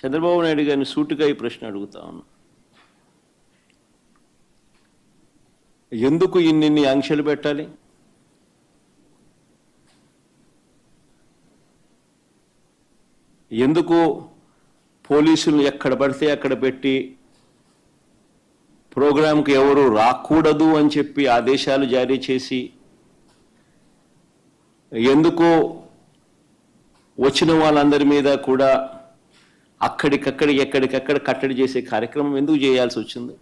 చంద్రబాబు నాయుడు గారిని సూటిగా ఈ ప్రశ్న అడుగుతా ఉన్నా. ఎందుకు ఇన్నిన్ని ఆంక్షలు పెట్టాలి? ఎందుకు పోలీసులు ఎక్కడ పడితే అక్కడ పెట్టి ప్రోగ్రాంకి ఎవరు రాకూడదు అని చెప్పి ఆదేశాలు జారీ చేసి ఎందుకు వచ్చిన వాళ్ళందరి మీద కూడా అక్కడికక్కడ ఎక్కడికక్కడ కట్టడి చేసే కార్యక్రమం ఎందుకు చేయాల్సి వచ్చింది?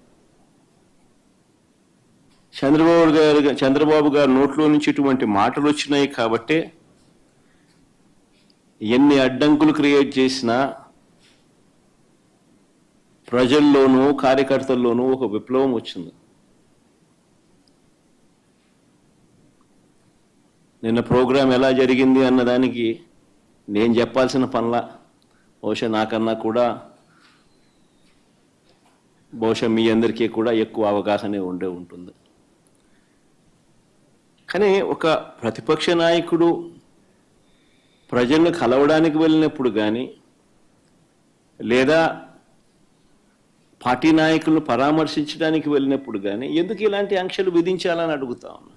చంద్రబాబు గారు చంద్రబాబు గారు నోట్లో నుంచి ఇటువంటి మాటలు వచ్చినాయి కాబట్టే ఎన్ని అడ్డంకులు క్రియేట్ చేసినా ప్రజల్లోనూ కార్యకర్తల్లోనూ ఒక విప్లవం వచ్చింది. నిన్న ప్రోగ్రాం ఎలా జరిగింది అన్నదానికి నేను చెప్పాల్సిన పనుల బహుశా నాకన్నా కూడా బహుశా మీ అందరికీ కూడా ఎక్కువ అవగాహనే ఉండే ఉంటుంది. కానీ ఒక ప్రతిపక్ష నాయకుడు ప్రజలను కలవడానికి వెళ్ళినప్పుడు కానీ లేదా పార్టీ నాయకులను పరామర్శించడానికి వెళ్ళినప్పుడు కానీ ఎందుకు ఇలాంటి ఆంక్షలు విధించాలని అడుగుతా ఉన్నా?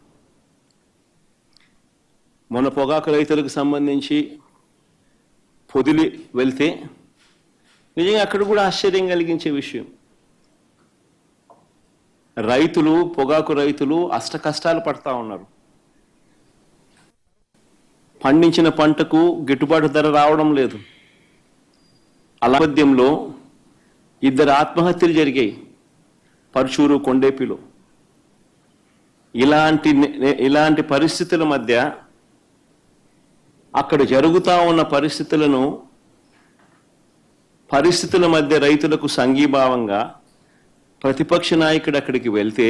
మొన్న పొగాకు రైతులకు సంబంధించి పొదిలి వెళ్తే నిజంగా అక్కడ కూడా ఆశ్చర్యం కలిగించే విషయం. రైతులు పొగాకు రైతులు అష్ట కష్టాలు పడతా ఉన్నారు. పండించిన పంటకు గిట్టుబాటు ధర రావడం లేదు. అలాపద్యంలో ఇద్దరు ఆత్మహత్యలు జరిగాయి. పరుచూరు కొండేపిలో. ఇలాంటి ఇలాంటి పరిస్థితుల మధ్య అక్కడ జరుగుతూ ఉన్న పరిస్థితులను పరిస్థితుల మధ్య రైతులకు సంఘీభావంగా ప్రతిపక్ష నాయకుడు అక్కడికి వెళ్తే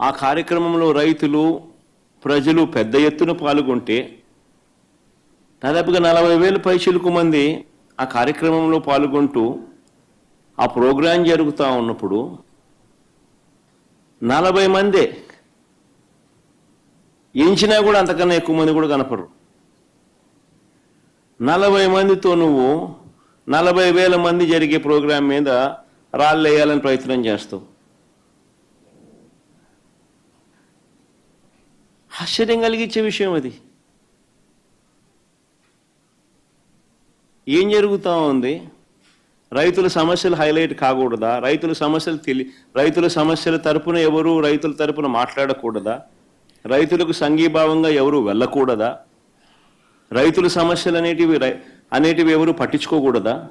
ఆ కార్యక్రమంలో రైతులు ప్రజలు పెద్ద ఎత్తున పాల్గొంటే దాదాపుగా నలభై వేల పైచిలకు మంది ఆ కార్యక్రమంలో పాల్గొంటూ ఆ ప్రోగ్రాం జరుగుతూ ఉన్నప్పుడు నలభై మందే ఎంచినా కూడా అంతకన్నా ఎక్కువ మంది కూడా కనపడరు. నలభై మందితో నువ్వు నలభై వేల మంది జరిగే ప్రోగ్రాం మీద రాళ్ళు వేయాలని ప్రయత్నం చేస్తావు. ఆశ్చర్యం కలిగించే విషయం అది. ఏం జరుగుతూ ఉంది? రైతుల సమస్యలు హైలైట్ కాకూడదా? రైతుల సమస్యలు తెలి రైతుల సమస్యల తరపున ఎవరు రైతుల తరపున మాట్లాడకూడదా? రైతులకు సంఘీభావంగా ఎవరు వెళ్ళకూడదా? రైతుల సమస్యలు అనేటివి రై- అనేటివి ఎవరు పట్టించుకోకూడదా?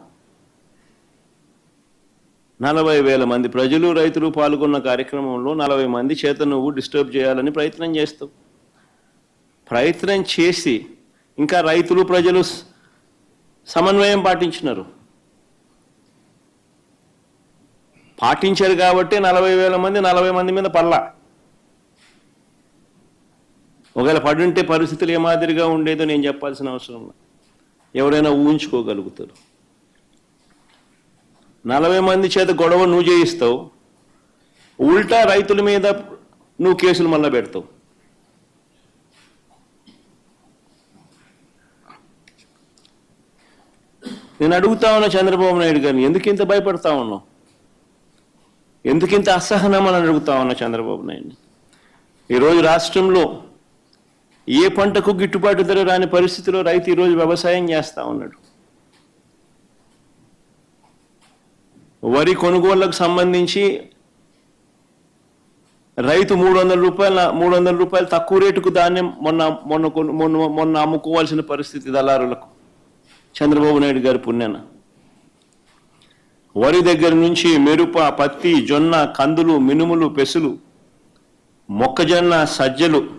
నలభై వేల మంది ప్రజలు రైతులు పాల్గొన్న కార్యక్రమంలో నలభై మంది చేత నువ్వు డిస్టర్బ్ చేయాలని ప్రయత్నం చేస్తావు. ప్రయత్నం చేసి ఇంకా రైతులు ప్రజలు సమన్వయం పాటించినారు. పాటించారు కాబట్టి నలభై వేల మంది నలభై మంది మీద పల్లా ఒకవేళ పడుంటే పరిస్థితులు ఏ మాదిరిగా ఉండేదో నేను చెప్పాల్సిన అవసరం ఎవరైనా ఊహించుకోగలుగుతారు. నలభై మంది చేత గొడవ నువ్వు చేయిస్తావు. ఉల్టా రైతుల మీద నువ్వు కేసులు మళ్ళా పెడతావు. నేను అడుగుతా ఉన్నా చంద్రబాబు నాయుడు గారిని ఎందుకు ఇంత భయపడతా ఉన్నావు? ఎందుకు ఇంత అసహనం అని అడుగుతా ఉన్నా చంద్రబాబు నాయుడిని? ఈరోజు రాష్ట్రంలో ఏ పంటకు గిట్టుబాటు ధర రాని పరిస్థితిలో రైతు ఈరోజు వ్యవసాయం చేస్తా ఉన్నాడు. వరి కొనుగోళ్ళకు సంబంధించి రైతు మూడు వందల రూపాయల మూడు వందల రూపాయలు తక్కువ రేటుకు ధాన్యం మొన్న మొన్న కొను- మొన్న మొన్న అమ్ముకోవాల్సిన పరిస్థితి దళారులకు. చంద్రబాబు నాయుడు గారి పుణ్యాన. వరి దగ్గర నుంచి మెరుప పత్తి జొన్న కందులు మినుములు పెసులు మొక్కజొన్న సజ్జలు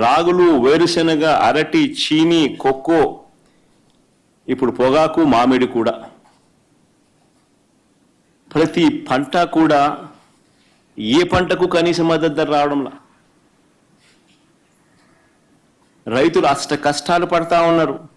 రాగులు వేరుశెనగ అరటి చీని కొక్కో ఇప్పుడు పొగాకు మామిడి కూడా. ప్రతి పంట కూడా ఏ పంటకు కనీస మద్దతు ధర రావడంలా? రైతులు అష్ట కష్టాలు పడతా ఉన్నారు.